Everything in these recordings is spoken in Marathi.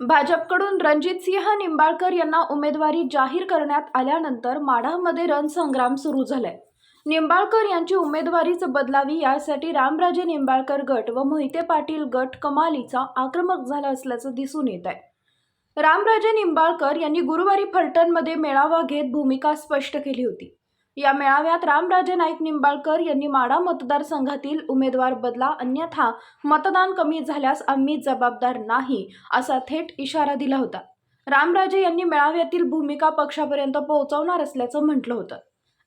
भाजपकडून रणजितसिंह निंबाळकर यांना उमेदवारी जाहीर करण्यात आल्यानंतर माढामध्ये रणसंग्राम सुरू झालाय. निंबाळकर यांची उमेदवारीच बदलावी यासाठी रामराजे निंबाळकर गट व मोहिते पाटील गट कमालीचा आक्रमक झाला असल्याचं दिसून येत आहे. रामराजे निंबाळकर यांनी गुरुवारी फलटणमध्ये मेळावा घेत भूमिका स्पष्ट केली होती. या मेळाव्यात रामराजे नाईक निंबाळकर यांनी माडा मतदारसंघातील उमेदवार बदला अन्यथा मतदान कमी झाल्यास आम्ही जबाबदार नाही असा थेट इशारा दिला होता. रामराजे यांनी मेळाव्यातील भूमिका पक्षापर्यंत पोहोचवणार असल्याचं म्हटलं होतं.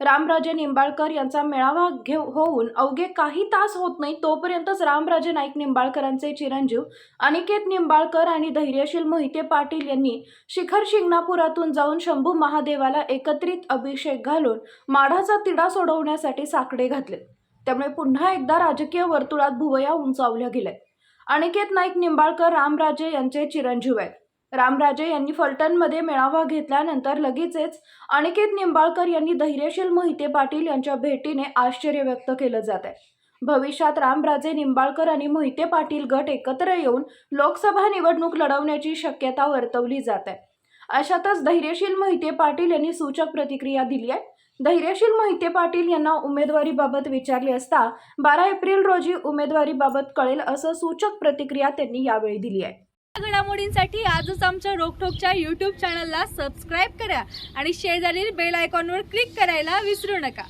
रामराजे निंबाळकर यांचा मेळावा घेऊ होऊन अवघे काही तास होत नाही तोपर्यंतच रामराजे नाईक निंबाळकरांचे चिरंजीव अनिकेत निंबाळकर आणि धैर्यशील मोहिते पाटील यांनी शिखर शिंगणापुरातून जाऊन शंभू महादेवाला एकत्रित अभिषेक घालून माढाचा तिढा सोडवण्यासाठी साकडे घातले. त्यामुळे पुन्हा एकदा राजकीय वर्तुळात भुवया उंचावल्या गेल्या अनिकेत नाईक निंबाळकर रामराजे यांचे चिरंजीव आहेत. रामराजे यांनी फलटणमध्ये मेळावा घेतल्यानंतर लगेचच अनिकेत निंबाळकर यांनी धैर्यशील मोहिते पाटील यांच्या भेटीने आश्चर्य व्यक्त केलं जात आहे. भविष्यात रामराजे निंबाळकर आणि मोहिते पाटील गट एकत्र येऊन लोकसभा निवडणूक लढवण्याची शक्यता वर्तवली जात आहे. अशातच धैर्यशील मोहिते पाटील यांनी सूचक प्रतिक्रिया दिली आहे. धैर्यशील मोहिते पाटील यांना उमेदवारीबाबत विचारले असता बारा एप्रिल रोजी उमेदवारीबाबत कळेल असं सूचक प्रतिक्रिया त्यांनी यावेळी दिली आहे. घडामोडींसाठी आजच आमच्या रोखोकच्या यूट्यूब चॅनलला सबस्क्राईब करा आणि शेजारील बेल आयकॉनवर क्लिक करायला विसरू नका.